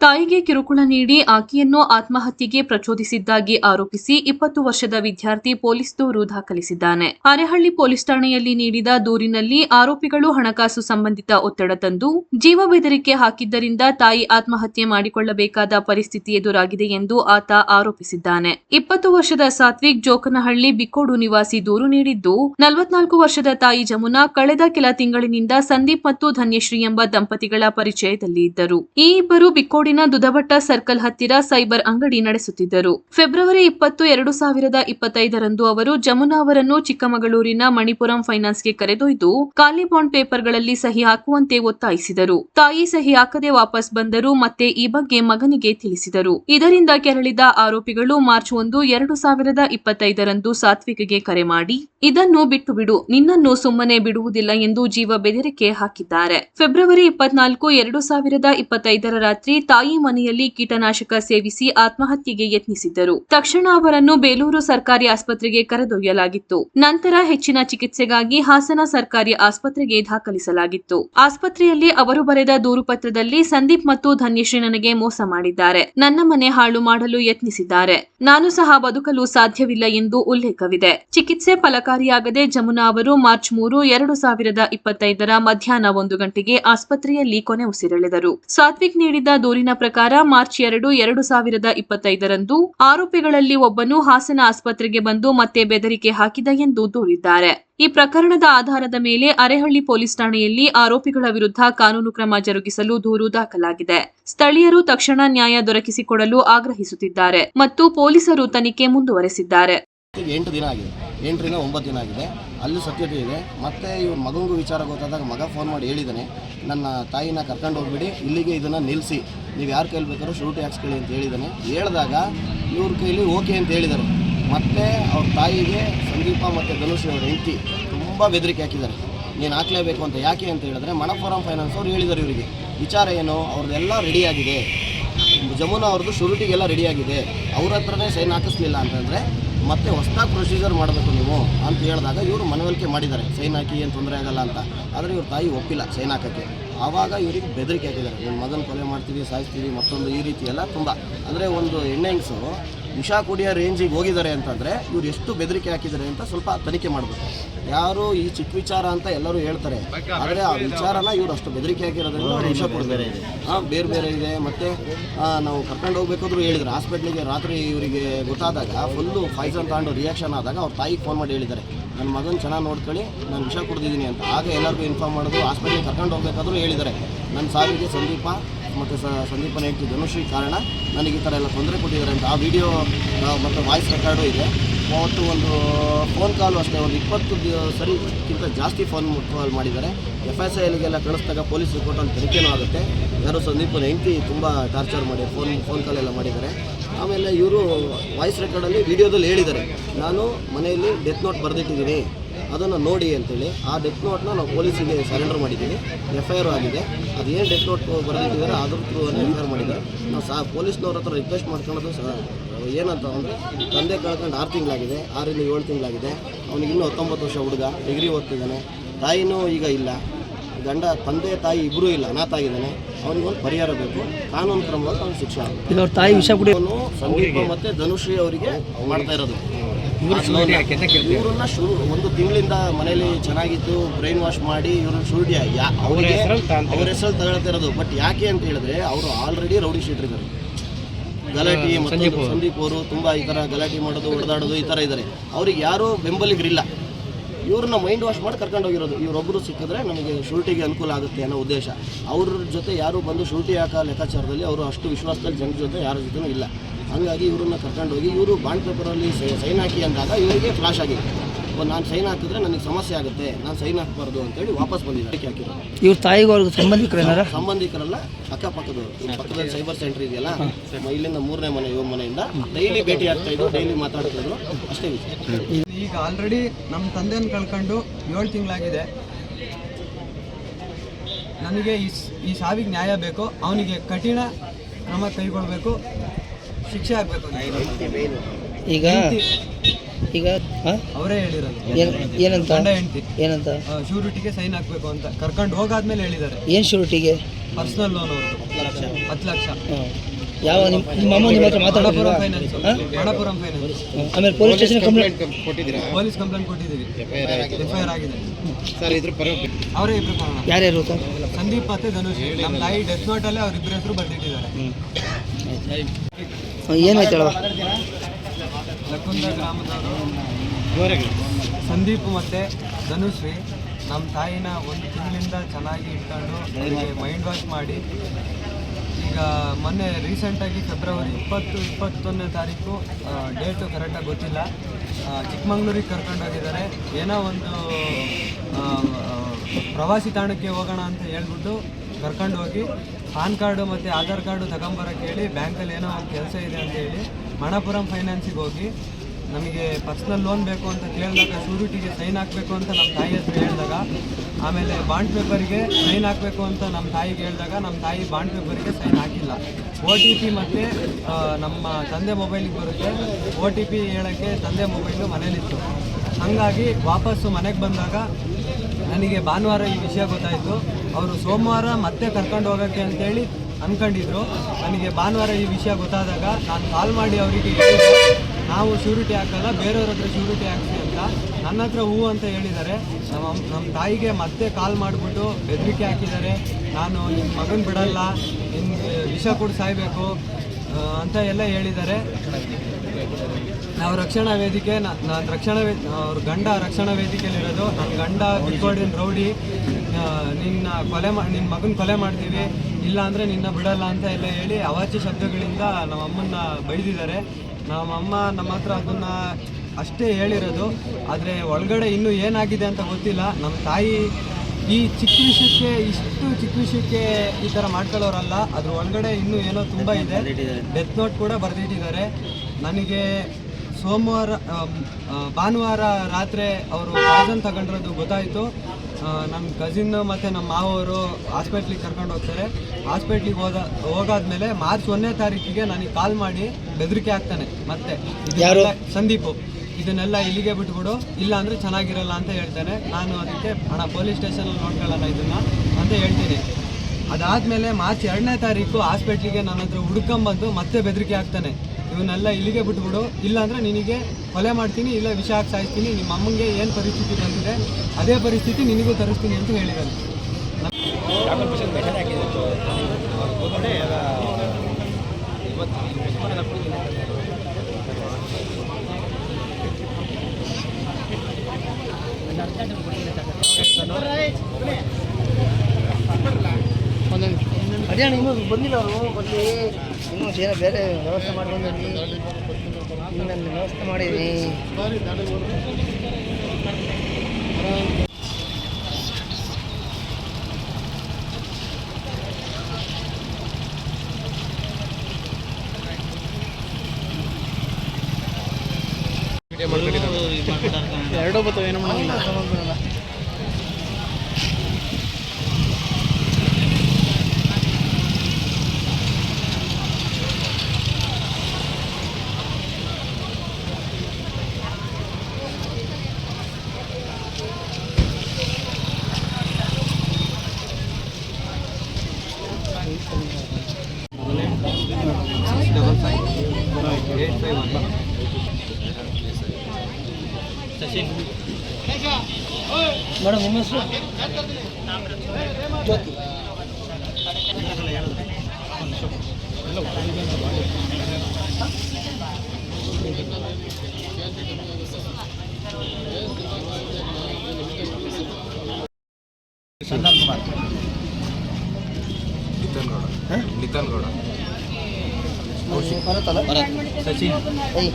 ತಾಯಿಗೆ ಕಿರುಕುಳ ನೀಡಿ ಆಕೆಯನ್ನು ಆತ್ಮಹತ್ಯೆಗೆ ಪ್ರಚೋದಿಸಿದ್ದಾಗಿ ಆರೋಪಿಸಿ ಇಪ್ಪತ್ತು ವರ್ಷದ ವಿದ್ಯಾರ್ಥಿ ಪೊಲೀಸ್ ದೂರು ದಾಖಲಿಸಿದ್ದಾನೆ. ಅರೆಹಳ್ಳಿ ಪೊಲೀಸ್ ಠಾಣೆಯಲ್ಲಿ ನೀಡಿದ ದೂರಿನಲ್ಲಿ ಆರೋಪಿಗಳು ಹಣಕಾಸು ಸಂಬಂಧಿತ ಒತ್ತಡ ತಂದು ಜೀವ ಬೆದರಿಕೆ ಹಾಕಿದ್ದರಿಂದ ತಾಯಿ ಆತ್ಮಹತ್ಯೆ ಮಾಡಿಕೊಳ್ಳಬೇಕಾದ ಪರಿಸ್ಥಿತಿ ಎದುರಾಗಿದೆ ಎಂದು ಆತ ಆರೋಪಿಸಿದ್ದಾನೆ. ಇಪ್ಪತ್ತು ವರ್ಷದ ಸಾತ್ವಿಕ್ ಜೋಕನಹಳ್ಳಿ ಬಿಕ್ಕೋಡು ನಿವಾಸಿ ದೂರು ನೀಡಿದ್ದು, ನಲವತ್ನಾಲ್ಕು ವರ್ಷದ ತಾಯಿ ಜಮುನಾ ಕಳೆದ ಕೆಲ ತಿಂಗಳಿನಿಂದ ಸಂದೀಪ್ ಮತ್ತು ಧನ್ಯಶ್ರೀ ಎಂಬ ದಂಪತಿಗಳ ಪರಿಚಯದಲ್ಲಿ ಇದ್ದರು ಈ ಇಬ್ಬರು ಬಿಕ್ಕೋಡಿನ ದುದಭಟ್ಟ ಸರ್ಕಲ್ ಹತ್ತಿರ ಸೈಬರ್ ಅಂಗಡಿ ನಡೆಸುತ್ತಿದ್ದರು. ಫೆಬ್ರವರಿ ಇಪ್ಪತ್ತು, ಎರಡು ಸಾವಿರದ ಇಪ್ಪತ್ತೈದರಂದು ಅವರು ಜಮುನಾ ಅವರನ್ನು ಚಿಕ್ಕಮಗಳೂರಿನ ಮಣಿಪುರಂ ಫೈನಾನ್ಸ್ಗೆ ಕರೆದೊಯ್ದು ಖಾಲಿ ಬಾಂಡ್ ಪೇಪರ್ಗಳಲ್ಲಿ ಸಹಿ ಹಾಕುವಂತೆ ಒತ್ತಾಯಿಸಿದರು. ತಾಯಿ ಸಹಿ ಹಾಕದೆ ವಾಪಸ್ ಬಂದರು ಮತ್ತೆ ಈ ಬಗ್ಗೆ ಮಗನಿಗೆ ತಿಳಿಸಿದರು. ಇದರಿಂದ ಕೆರಳಿದ ಆರೋಪಿಗಳು ಮಾರ್ಚ್ ಒಂದು, ಎರಡು ಸಾವಿರದ ಇಪ್ಪತ್ತೈದರಂದು ಸಾತ್ವಿಕ್ಗೆ ಕರೆ ಮಾಡಿ, ಇದನ್ನು ಬಿಟ್ಟು ಬಿಡು ನಿನ್ನನ್ನು ಸುಮ್ಮನೆ ಬಿಡುವುದಿಲ್ಲ ಎಂದು ಜೀವ ಬೆದರಿಕೆ ಹಾಕಿದ್ದಾರೆ. ಫೆಬ್ರವರಿ ಇಪ್ಪತ್ನಾಲ್ಕು, ಎರಡು ಸಾವಿರದ ಇಪ್ಪತ್ತೈದರ ರಾತ್ರಿ ತಾಯಿ ಮನೆಯಲ್ಲಿ ಕೀಟನಾಶಕ ಸೇವಿಸಿ ಆತ್ಮಹತ್ಯೆಗೆ ಯತ್ನಿಸಿದ್ದರು. ತಕ್ಷಣ ಅವರನ್ನು ಬೇಲೂರು ಸರ್ಕಾರಿ ಆಸ್ಪತ್ರೆಗೆ ಕರೆದೊಯ್ಯಲಾಗಿತ್ತು. ನಂತರ ಹೆಚ್ಚಿನ ಚಿಕಿತ್ಸೆಗಾಗಿ ಹಾಸನ ಸರ್ಕಾರಿ ಆಸ್ಪತ್ರೆಗೆ ದಾಖಲಿಸಲಾಗಿತ್ತು. ಆಸ್ಪತ್ರೆಯಲ್ಲಿ ಅವರು ಬರೆದ ದೂರು ಪತ್ರದಲ್ಲಿ ಸಂದೀಪ್ ಮತ್ತು ಧನ್ಯಶ್ರೀ ನನಗೆ ಮೋಸ ಮಾಡಿದ್ದಾರೆ. ನನ್ನ ಮನೆ ಹಾಳು ಮಾಡಲು ಯತ್ನಿಸಿದ್ದಾರೆ. ನಾನು ಸಹ ಬದುಕಲು ಸಾಧ್ಯವಿಲ್ಲ ಎಂದು ಉಲ್ಲೇಖವಿದೆ. ಚಿಕಿತ್ಸೆ ಫಲಕಾರಿಯಾಗದೆ ಜಮುನಾ ಅವರು ಮಾರ್ಚ್ ಮೂರು, ಎರಡು ಸಾವಿರದ ಇಪ್ಪತ್ತೈದರ ಮಧ್ಯಾಹ್ನ ಒಂದು ಗಂಟೆಗೆ ಆಸ್ಪತ್ರೆಯಲ್ಲಿ ಕೊನೆ ಉಸಿರೆಳೆದರು. ಸಾತ್ವಿಕ್ ನೀಡಿದ ದೂರಿನ ಪ್ರಕಾರ ಮಾರ್ಚ್ ಎರಡು ಎರಡು ಸಾವಿರದ ಇಪ್ಪತ್ತೈದರಂದು ಆರೋಪಿಗಳಲ್ಲಿ ಒಬ್ಬನು ಹಾಸನ ಆಸ್ಪತ್ರೆಗೆ ಬಂದು ಮತ್ತೆ ಬೆದರಿಕೆ ಹಾಕಿದ ಎಂದು ದೂರಿದ್ದಾರೆ. ಈ ಪ್ರಕರಣದ ಆಧಾರದ ಮೇಲೆ ಅರೆಹಳ್ಳಿ ಪೊಲೀಸ್ ಠಾಣೆಯಲ್ಲಿ ಆರೋಪಿಗಳ ವಿರುದ್ಧ ಕಾನೂನು ಕ್ರಮ ಜರುಗಿಸಲು ದೂರು ದಾಖಲಾಗಿದೆ. ಸ್ಥಳೀಯರು ತಕ್ಷಣ ನ್ಯಾಯ ದೊರಕಿಸಿಕೊಡಲು ಆಗ್ರಹಿಸುತ್ತಿದ್ದಾರೆ ಮತ್ತು ಪೊಲೀಸರು ತನಿಖೆ ಮುಂದುವರೆಸಿದ್ದಾರೆ. ಎಂಟು ದಿನ ಆಗಿದೆ. ಎಂಟರಿಂದ ಒಂಬತ್ತು ದಿನ ಆಗಿದೆ. ಅಲ್ಲಿ ಸತ್ಯತೆ ಇದೆ. ಮತ್ತು ಇವ್ರ ಮಗನಿಗೂ ವಿಚಾರ ಗೊತ್ತಾದಾಗ ಮಗ ಫೋನ್ ಮಾಡಿ ಹೇಳಿದ್ದಾನೆ ನನ್ನ ತಾಯಿನ ಕರ್ಕೊಂಡು ಹೋಗ್ಬಿಡಿ, ಇಲ್ಲಿಗೆ ಇದನ್ನು ನಿಲ್ಲಿಸಿ ನೀವು ಯಾರು ಕೇಳಬೇಕಾದ್ರೂ ಬೇಕಾದ್ರೂ ಶೂಟಿ ಹಾಕ್ಸ್ಕೊಳ್ಳಿ ಅಂತ ಹೇಳಿದ್ದಾನೆ ಹೇಳಿದಾಗ ಇವ್ರ ಕೈಲಿ ಓಕೆ ಅಂತ ಹೇಳಿದರು. ಮತ್ತು ಅವ್ರ ತಾಯಿಗೆ ಸಂದೀಪ ಮತ್ತು ಧನುಷ್ ಅವರ ಹೆಂಡತಿ ತುಂಬ ಬೆದರಿಕೆ ಹಾಕಿದ್ದಾರೆ. ನೀನು ಹಾಕ್ಲೇಬೇಕು ಅಂತ ಯಾಕೆ ಅಂತ ಹೇಳಿದ್ರೆ ಮಣಪುರಂ ಫೈನಾನ್ಸ್ ಅವ್ರು ಹೇಳಿದರು ಇವರಿಗೆ. ವಿಚಾರ ಏನು? ಅವ್ರದ್ದೆಲ್ಲ ರೆಡಿಯಾಗಿದೆ ಜಮುನಾ ಅವ್ರದ್ದು ಶುರುಟಿಗೆಲ್ಲ ರೆಡಿಯಾಗಿದೆ ಅವ್ರ ಹತ್ರನೇ ಸೈನ್ ಹಾಕಿಸ್ಲಿಲ್ಲ ಅಂತಂದರೆ ಮತ್ತೆ ಹೊಸದಾಗಿ ಪ್ರೊಸೀಜರ್ ಮಾಡಬೇಕು ನೀವು ಅಂತ ಹೇಳಿದಾಗ ಇವರು ಮನವೊಲಿಕೆ ಮಾಡಿದ್ದಾರೆ. ಸೈನ್ ಹಾಕಿ ಏನು ತೊಂದರೆ ಆಗಲ್ಲ ಅಂತ. ಆದರೆ ಇವ್ರ ತಾಯಿ ಒಪ್ಪಿಲ್ಲ ಸೈನ್ ಹಾಕೋಕ್ಕೆ. ಆವಾಗ ಇವರಿಗೆ ಬೆದರಿಕೆ ಹಾಕಿದ್ದಾರೆ. ನಿಮ್ಮ ಮಗನ ಕೊಲೆ ಮಾಡ್ತೀವಿ, ಸಾಯಿಸ್ತೀವಿ ಮತ್ತೊಂದು ಈ ರೀತಿ ಎಲ್ಲ ತುಂಬ. ಅಂದರೆ ಒಂದು ಹೆಣ್ಣೆಂಗ್ಸು ವಿಷ ಕುಡಿಯೋ ರೇಂಜಿಗೆ ಹೋಗಿದ್ದಾರೆ ಅಂತಂದರೆ ಇವ್ರು ಎಷ್ಟು ಬೆದರಿಕೆ ಹಾಕಿದ್ದಾರೆ ಅಂತ ಸ್ವಲ್ಪ ತನಿಖೆ ಮಾಡಬೇಕು. ಯಾರು ಈ ಚಿಕ್ಕ ವಿಚಾರ ಅಂತ ಎಲ್ಲರೂ ಹೇಳ್ತಾರೆ. ಆದರೆ ಆ ವಿಚಾರನ ಇವ್ರು ಅಷ್ಟು ಬೆದರಿಕೆ ಹಾಕಿರೋದ್ರಿಂದ ವಿಷ ಕೊಡ್ತಾರೆ ಹಾಂ ಬೇರೆ ಬೇರೆ ಇದೆ. ಮತ್ತು ನಾವು ಕರ್ಕೊಂಡು ಹೋಗ್ಬೇಕಾದ್ರು ಹೇಳಿದ್ರು. ಹಾಸ್ಪಿಟ್ಲಿಗೆ ರಾತ್ರಿ ಇವರಿಗೆ ಗೊತ್ತಾದಾಗ ಫುಲ್ಲು ಪಾಯ್ಸನ್ ತಗೊಂಡು ರಿಯಾಕ್ಷನ್ ಆದಾಗ ಅವ್ರ ತಾಯಿಗೆ ಫೋನ್ ಮಾಡಿ ಹೇಳಿದ್ದಾರೆ. ನನ್ನ ಮಗನ ಚೆನ್ನಾಗಿ ನೋಡ್ಕೊಳ್ಳಿ. ನಾನು ವಿಷ ಕುಡ್ದಿದ್ದೀನಿ ಅಂತ. ಆಗ ಎಲ್ಲರಿಗೂ ಇನ್ಫಾರ್ಮ್ ಮಾಡೋದು, ಹಾಸ್ಪಿಟ್ಲಿಗೆ ಕರ್ಕೊಂಡು ಹೋಗ್ಬೇಕಾದ್ರೂ ಹೇಳಿದ್ದಾರೆ. ನನ್ನ ಸಾವಿಗೆ ಸಂದೀಪ ಮತ್ತು ಸಂದೀಪನ ಹೆಂಡತಿ ಧನುಶ್ರೀ ಕಾರಣ ನನಗೆ ಈ ಥರ ಎಲ್ಲ ತೊಂದರೆ ಕೊಟ್ಟಿದ್ದಾರೆ ಅಂತ. ಆ ವಿಡಿಯೋ ಮತ್ತು ವಾಯ್ಸ್ ರೆಕಾರ್ಡು ಇದೆ. ಅವತ್ತು ಒಂದು ಫೋನ್ ಕಾಲು ಅಷ್ಟೇ, ಒಂದು ಇಪ್ಪತ್ತು ಸರಿಗಿಂತ ಜಾಸ್ತಿ ಫೋನ್ ಕಾಲ್ ಮಾಡಿದ್ದಾರೆ. ಎಫ್ ಎಸ್ ಐ ಎಲ್ಗೆಲ್ಲ ಕಳಿಸಿದಾಗ ಪೊಲೀಸ್ ರಿಪೋರ್ಟ್ ಒಂದು ತನಿಖೆನೂ ಆಗುತ್ತೆ. ಯಾರು ಸಂದೀಪನ ಹೆಂಡತಿ ತುಂಬ ಟಾರ್ಚರ್ ಮಾಡಿ ಫೋನ್ ಫೋನ್ ಕಾಲ್ ಎಲ್ಲ ಮಾಡಿದ್ದಾರೆ. ಆಮೇಲೆ ಇವರು ವಾಯ್ಸ್ ರೆಕಾರ್ಡಲ್ಲಿ ವಿಡಿಯೋದಲ್ಲಿ ಹೇಳಿದ್ದಾರೆ. ನಾನು ಮನೆಯಲ್ಲಿ ಡೆತ್ ನೋಟ್ ಬರೆದಿಟ್ಟಿದ್ದೀನಿ. ಅದನ್ನು ನೋಡಿ ಅಂತೇಳಿ ಆ ಡೆತ್ ನೋಟ್ನ ನಾವು ಪೊಲೀಸಿಗೆ ಸರೆಂಡರ್ ಮಾಡಿದ್ದೀವಿ. ಎಫ್ ಐ ಆರ್ ಆಗಿದೆ. ಅದೇನು ಡೆತ್ ನೋಟ್ ಬರೆದಿಟ್ಟಿದ್ದಾರೆ ಅದ್ರ ಥ್ರೂ ಎಫ್ ಐ ಆರ್ ಮಾಡಿದ್ದಾರೆ. ನಾವು ಸಹ ಪೊಲೀಸ್ನವ್ರ ಹತ್ರ ರಿಕ್ವೆಸ್ಟ್ ಮಾಡ್ಕೊಳೋದು ಸಹ ಏನಂತ ಅಂದರೆ ತಂದೆ ಕಳ್ಕೊಂಡು ಆರು ತಿಂಗಳಾಗಿದೆ ಆರಿಂದ ಏಳು ತಿಂಗಳಾಗಿದೆ. ಅವ್ನಿಗೆ ಇನ್ನೂ ಹತ್ತೊಂಬತ್ತು ವರ್ಷ ಹುಡುಗ ಡಿಗ್ರಿ ಓದ್ತಿದ್ದಾನೆ. ತಾಯಿನೂ ಈಗ ಇಲ್ಲ. ಗಂಡ ತಂದೆ ತಾಯಿ ಇಬ್ಬರೂ ಇಲ್ಲ ಅನಾಥ ಆಗಿದ್ದಾನೆ. ಅವನಿಗೊಂದು ಪರಿಹಾರ ಬೇಕು. ಕಾನೂನು ಕ್ರಮವಾಗಿ ಅವ್ನು ಶಿಕ್ಷೆ ಆಗುತ್ತೆ ಅವ್ರ ತಾಯಿ ವಿಷ ಕುಡಿ ಅವನು ಸಂದೀಪ ಮತ್ತು ಧನುಶ್ರೀ ಅವರಿಗೆ ಮಾಡ್ತಾ ಇರೋದು. ಇವ್ರನ್ನ ಶುರು ಒಂದು ತಿಂಗಳಿಂದ ಮನೇಲಿ ಚೆನ್ನಾಗಿತ್ತು ಬ್ರೈನ್ ವಾಶ್ ಮಾಡಿ ಇವ್ರನ್ನ ಶುರುಡಿ ಅವರಿಗೆ ಅವ್ರ ಹೆಸರು ತಗೊಳ್ತಿರೋದು ಬಟ್ ಯಾಕೆ ಅಂತ ಹೇಳಿದ್ರೆ ಅವರು ಆಲ್ರೆಡಿ ರೌಡಿ ಶೀಟರ್ ಇದ್ದಾರೆ. ಗಲಾಟಿ ಮತ್ತು ಸಂದೀಪ್ ಅವರು. ತುಂಬಾ ಈ ತರ ಗಲಾಟಿ ಮಾಡೋದು ಹೊಡೆದಾಡೋದು ಈ ತರ ಇದ್ದಾರೆ. ಅವ್ರಿಗೆ ಯಾರು ಬೆಂಬಲಿಗರಿಲ್ಲ. ಇವ್ರನ್ನ ಮೈಂಡ್ ವಾಶ್ ಮಾಡಿ ಕರ್ಕೊಂಡು ಹೋಗಿರೋದು. ಇವರೊಬ್ಬರು ಸಿಕ್ಕಿದ್ರೆ ನಮಗೆ ಶೂಟಿಗೆ ಅನುಕೂಲ ಆಗುತ್ತೆ ಅನ್ನೋ ಉದ್ದೇಶ. ಅವ್ರ ಜೊತೆ ಯಾರು ಬಂದು ಶೂಟಿ ಹಾಕೋ ಲೆಕ್ಕಾಚಾರದಲ್ಲಿ ಅವರು ಅಷ್ಟು ವಿಶ್ವಾಸದಲ್ಲಿ ಜನರ ಜೊತೆ ಯಾರ ಜೊತೆ ಇಲ್ಲ. ಹಂಗಾಗಿ ಇವರನ್ನ ಕರ್ಕೊಂಡು ಹೋಗಿ ಇವರು ಬಾಂಡ್ ಪೇಪರಲ್ಲಿ ಸೈನ್ ಹಾಕಿ ಅಂದಾಗ ಇವರಿಗೆ ಫ್ಲಾಶ್ ಆಗಿದೆ. ನಾನು ಸೈನ್ ಹಾಕಿದ್ರೆ ನನಗೆ ಸಮಸ್ಯೆ ಆಗುತ್ತೆ ನಾನು ಸೈನ್ ಹಾಕಬಾರ್ದು ಅಂತೇಳಿ ವಾಪಸ್ ಬಂದಿದ್ದಾರೆ. ಹಾಕಿರೋ ಇವ್ರ ತಾಯಿಗೂ ತಾಯಿಗೋರು ಸಂಬಂಧಿಕರು ಸಂಬಂಧಿಕರಲ್ಲ ಅಕ್ಕಪಕ್ಕದವರು. ಪಕ್ಕದಲ್ಲಿ ಸೈಬರ್ ಸೆಂಟರ್ ಇದೆಯಲ್ಲ ಇಲ್ಲಿಂದ ಮೂರನೇ ಮನೆ ಇವ್ರ ಮನೆಯಿಂದ ಡೈಲಿ ಭೇಟಿ ಆಗ್ತಾ ಇದ್ರು ಡೈಲಿ ಮಾತಾಡ್ತಾ ಇದ್ರು ಅಷ್ಟೇ ವಿಷಯ. ಈಗ ಆಲ್ರೆಡಿ ನಮ್ಮ ತಂದೆನ ಕಳ್ಕೊಂಡು ಏಳು ತಿಂಗಳಾಗಿದೆ. ನನಗೆ ಈ ಸ್- ಈ ಸಾವಿಗೆ ನ್ಯಾಯ ಬೇಕು ಅವನಿಗೆ ಕಠಿಣ ಕ್ರಮ ಕೈಗೊಳ್ಳಬೇಕು ಶಿಕ್ಷೆ ಆಗಬೇಕು ಈಗ ಈಗ ಹಾಂ? ಅವರೇ ಹೇಳಿರೋದು. ಏನು ಏನಂತ? ಏನಂತ? ಶ್ಯೂರಿಟಿಗೆ ಸೈನ್ ಹಾಕ್ಬೇಕು ಅಂತ. ಕರ್ಕೊಂಡು ಹೋಗಾದ್ಮೇಲೆ ಹೇಳಿದ್ದಾರೆ. ಏನು ಶೂರಿಟಿಗೆ ಪರ್ಸನಲ್ ಲೋನ್ ಅವರು ಹತ್ತು ಲಕ್ಷ. ಯಾವ ನಿಮ್ಮ ಅಮ್ಮ ನಿಮ್ಮ ಹತ್ರ ಮಾತಾಡೋದಿಲ್ವಾ ಫೈನಾನ್ಸ್ ಫೈನಾನ್ಸ್ ಆಮೇಲೆ police station complaint police complaint ಕೊಟ್ಟಿದ್ದೀವಿ. ಎಫ್ ಐ ಆರ್ ಆಗಿದೆ. ಸರ್ ಇದ್ರ ಪರ ಅವರೇ ಇಬ್ರು ಯಾರು ಯಾರ್ಯಾರು ಅಂತ ಸಂದೀಪ್ ಮತ್ತೆ ಧನುಷ್. ನಮ್ಮ ತಾಯಿ ಡೆತ್ ಅವ್ರ ಇಬ್ಬರ ಹೆಸರು ಬರ್ದಿಟ್ಟಿದ್ದಾರೆ. ಏನಾಯ್ತು ಹೇಳುವ ಗ್ರಾಮದವರು ಸಂದೀಪ್ ಮತ್ತೆ ಧನುಶ್ರೀ ನಮ್ಮ ತಾಯಿನ ಒಂದು ತಿಂಗಳಿಂದ ಚೆನ್ನಾಗಿ ಇಟ್ಕೊಂಡು ಮೈಂಡ್ ವಾಶ್ ಮಾಡಿ. ಈಗ ಮೊನ್ನೆ ರೀಸೆಂಟಾಗಿ ಫೆಬ್ರವರಿ ಇಪ್ಪತ್ತು, ಇಪ್ಪತ್ತೊಂದನೇ ತಾರೀಕು ಡೇಟು ಕರೆಕ್ಟಾಗಿ ಗೊತ್ತಿಲ್ಲ. ಚಿಕ್ಕಮಂಗ್ಳೂರಿಗೆ ಕರ್ಕೊಂಡೋಗಿದ್ದಾರೆ ಏನೋ ಒಂದು ಪ್ರವಾಸಿ ತಾಣಕ್ಕೆ ಹೋಗೋಣ ಅಂತ ಹೇಳ್ಬಿಟ್ಟು ಕರ್ಕೊಂಡು ಹೋಗಿ ಪಾನ್ ಕಾರ್ಡು ಮತ್ತು ಆಧಾರ್ ಕಾರ್ಡು ತಗೊಂಬರಕ್ಕೆ ಹೇಳಿ ಬ್ಯಾಂಕಲ್ಲಿ ಏನೋ ಒಂದು ಕೆಲಸ ಇದೆ ಅಂತ ಹೇಳಿ ಮಣಪುರಂ ಫೈನಾನ್ಸಿಗೆ ಹೋಗಿ ನಮಗೆ ಪರ್ಸ್ನಲ್ ಲೋನ್ ಬೇಕು ಅಂತ ಕೇಳಿದಾಗ ಶೂರಿಟಿಗೆ ಸೈನ್ ಹಾಕಬೇಕು ಅಂತ ನಮ್ಮ ತಾಯಿ ಹತ್ರ ಹೇಳಿದಾಗ, ಆಮೇಲೆ ಬಾಂಡ್ ಪೇಪರಿಗೆ ಸೈನ್ ಹಾಕಬೇಕು ಅಂತ ನಮ್ಮ ತಾಯಿಗೆ ಹೇಳಿದಾಗ ನಮ್ಮ ತಾಯಿ ಬಾಂಡ್ ಪೇಪರಿಗೆ ಸೈನ್ ಹಾಕಿಲ್ಲ. ಓ ಟಿ ಪಿ ಮತ್ತು ನಮ್ಮ ತಂದೆ ಮೊಬೈಲಿಗೆ ಬರುತ್ತೆ. ಓ ಟಿ ಪಿ ಹೇಳೋಕ್ಕೆ ತಂದೆ ಮೊಬೈಲು ಮನೇಲಿತ್ತು. ಹಾಗಾಗಿ ವಾಪಸ್ಸು ಮನೆಗೆ ಬಂದಾಗ ನನಗೆ ಭಾನುವಾರ ಈ ವಿಷಯ ಗೊತ್ತಾಯಿತು. ಅವರು ಸೋಮವಾರ ಮತ್ತೆ ಕರ್ಕೊಂಡು ಹೋಗೋಕ್ಕೆ ಅಂತೇಳಿ ಅಂದ್ಕೊಂಡಿದ್ರು ನನಗೆ ಭಾನುವಾರ ಈ ವಿಷಯ ಗೊತ್ತಾದಾಗ ನಾನು ಕಾಲ್ ಮಾಡಿ ಅವರಿಗೆ ನಾವು ಶ್ಯೂರಿಟಿ ಹಾಕಲ್ಲ, ಬೇರೆಯವ್ರ ಹತ್ರ ಶ್ಯೂರಿಟಿ ಹಾಕ್ಸಿ ಅಂತ. ನನ್ನ ಹತ್ರ ಹೂ ಅಂತ ಹೇಳಿದ್ದಾರೆ. ನಮ್ಮ ನಮ್ಮ ತಾಯಿಗೆ ಮತ್ತೆ ಕಾಲ್ ಮಾಡಿಬಿಟ್ಟು ಬೆದರಿಕೆ ಹಾಕಿದ್ದಾರೆ. ನಾನು ನಿಮ್ಮ ಮಗನ ಬಿಡಲ್ಲ ನಿಮ್ಮ ವಿಷ ಕೂಡ ಸಾಯಬೇಕು ಅಂತ ಎಲ್ಲ ಹೇಳಿದ್ದಾರೆ. ನಾವು ರಕ್ಷಣಾ ವೇದಿಕೆ ನಾನು ರಕ್ಷಣಾ ವೇ ಅವ್ರ ಗಂಡ ರಕ್ಷಣಾ ವೇದಿಕೆಯಲ್ಲಿರೋದು ನನ್ನ ಗಂಡ ಬಿಟ್ಕೊಡಿನ ರೌಡಿ ನಿನ್ನ ಕೊಲೆ ಮಾ ನಿನ್ನ ಮಗನ ಕೊಲೆ ಮಾಡ್ತೀವಿ. ಇಲ್ಲ ಅಂದರೆ ನಿನ್ನ ಬಿಡಲ್ಲ ಅಂತ ಎಲ್ಲ ಹೇಳಿ ಅವಾಚ್ಯ ಶಬ್ದಗಳಿಂದ ನಮ್ಮ ಅಮ್ಮನ್ನ ಬೈದಿದ್ದಾರೆ. ನಮ್ಮಮ್ಮ ನಮ್ಮ ಹತ್ರ ಅದನ್ನು ಅಷ್ಟೇ ಹೇಳಿರೋದು. ಆದರೆ ಒಳಗಡೆ ಇನ್ನೂ ಏನಾಗಿದೆ ಅಂತ ಗೊತ್ತಿಲ್ಲ. ನಮ್ಮ ತಾಯಿ ಈ ಚಿಕ್ಕ ವಿಷಯಕ್ಕೆ ಇಷ್ಟು ಚಿಕ್ಕ ವಿಷಯಕ್ಕೆ ಈ ಥರ ಮಾಡ್ಕೊಳ್ಳೋರಲ್ಲ. ಅದ್ರ ಒಳಗಡೆ ಇನ್ನೂ ಏನೋ ತುಂಬ ಇದೆ. ಡೆತ್ ನೋಟ್ ಕೂಡ ಬರೆದಿಟ್ಟಿದ್ದಾರೆ. ನನಗೆ ಸೋಮವಾರ ಭಾನುವಾರ ರಾತ್ರಿ ಅವರು ಪಾಯ್ಸನ್ ತಗೊಂಡಿರೋದು ಗೊತ್ತಾಯಿತು. ನಮ್ಮ ಕಸಿನ್ ಮತ್ತು ನಮ್ಮ ಮಾವವರು ಹಾಸ್ಪಿಟ್ಲಿಗೆ ಕರ್ಕೊಂಡು ಹೋಗ್ತಾರೆ. ಹಾಸ್ಪಿಟ್ಲಿಗೆ ಹೋದ ಹೋಗಾದ್ಮೇಲೆ ಮಾರ್ಚ್ ಒಂದನೇ ತಾರೀಕಿಗೆ ನನಗೆ ಕಾಲ್ ಮಾಡಿ ಬೆದರಿಕೆ ಆಗ್ತಾನೆ ಮತ್ತೆ ಯಾರು? ಸಂದೀಪು. ಇದನ್ನೆಲ್ಲ ಇಲ್ಲಿಗೆ ಬಿಟ್ಬಿಡು. ಇಲ್ಲ ಅಂದರೆ ಚೆನ್ನಾಗಿರಲ್ಲ ಅಂತ ಹೇಳ್ತಾನೆ. ನಾನು ಅದಕ್ಕೆ ಹಣ ಪೊಲೀಸ್ ಸ್ಟೇಷನಲ್ಲಿ ನೋಡ್ಕೊಳ್ಳೋಣ ಇದನ್ನ ಅಂತ ಹೇಳ್ತೀನಿ. ಅದಾದಮೇಲೆ ಮಾರ್ಚ್ ಎರಡನೇ ತಾರೀಕು ಹಾಸ್ಪಿಟ್ಲಿಗೆ ನನ್ನ ಹತ್ರ ಹುಡ್ಕೊಂಬಂದು ಮತ್ತೆ ಬೆದರಿಕೆ ಆಗ್ತಾನೆ ಇವನ್ನೆಲ್ಲ ಇಲ್ಲಿಗೆ ಬಿಟ್ಬಿಡು. ಇಲ್ಲಾಂದ್ರೆ ನಿನಗೆ ಕೊಲೆ ಮಾಡ್ತೀನಿ, ಇಲ್ಲ ವಿಷ ಹಾಕಿ ಸಾಯಿಸ್ತೀನಿ, ನಿಮ್ಮ ಅಮ್ಮಂಗೆ ಏನು ಪರಿಸ್ಥಿತಿ ಬಂದಿದೆ, ಅದೇ ಪರಿಸ್ಥಿತಿ ನಿನಗೂ ತರಿಸ್ತೀನಿ ಅಂತ ಹೇಳಿದ್ದಾನೆ ಅದೇ ಇನ್ನೂ ಬಂದಿಲ್ಲ ಅವರು ಬಂದು ಇನ್ನೂ ಏನೋ ಬೇರೆ ವ್ಯವಸ್ಥೆ ಮಾಡಿ ಬಂದಿದ್ದೀನಿ ನಾನು ವ್ಯವಸ್ಥೆ ಮಾಡಿದ್ದೀನಿ ಎರಡೋ ಬತ್ತವ, ಏನು ಮಾಡಂಗಿಲ್ಲ. ಮೇಡಮ್ ನಿಮ್ಮ ಹೆಸರು ಜ್ಯೋತಿ ನಿತನ್ ಗೌಡ ನಿತನ್ ಅಲ್ಲ ಸಚಿನ್ ಏಯ್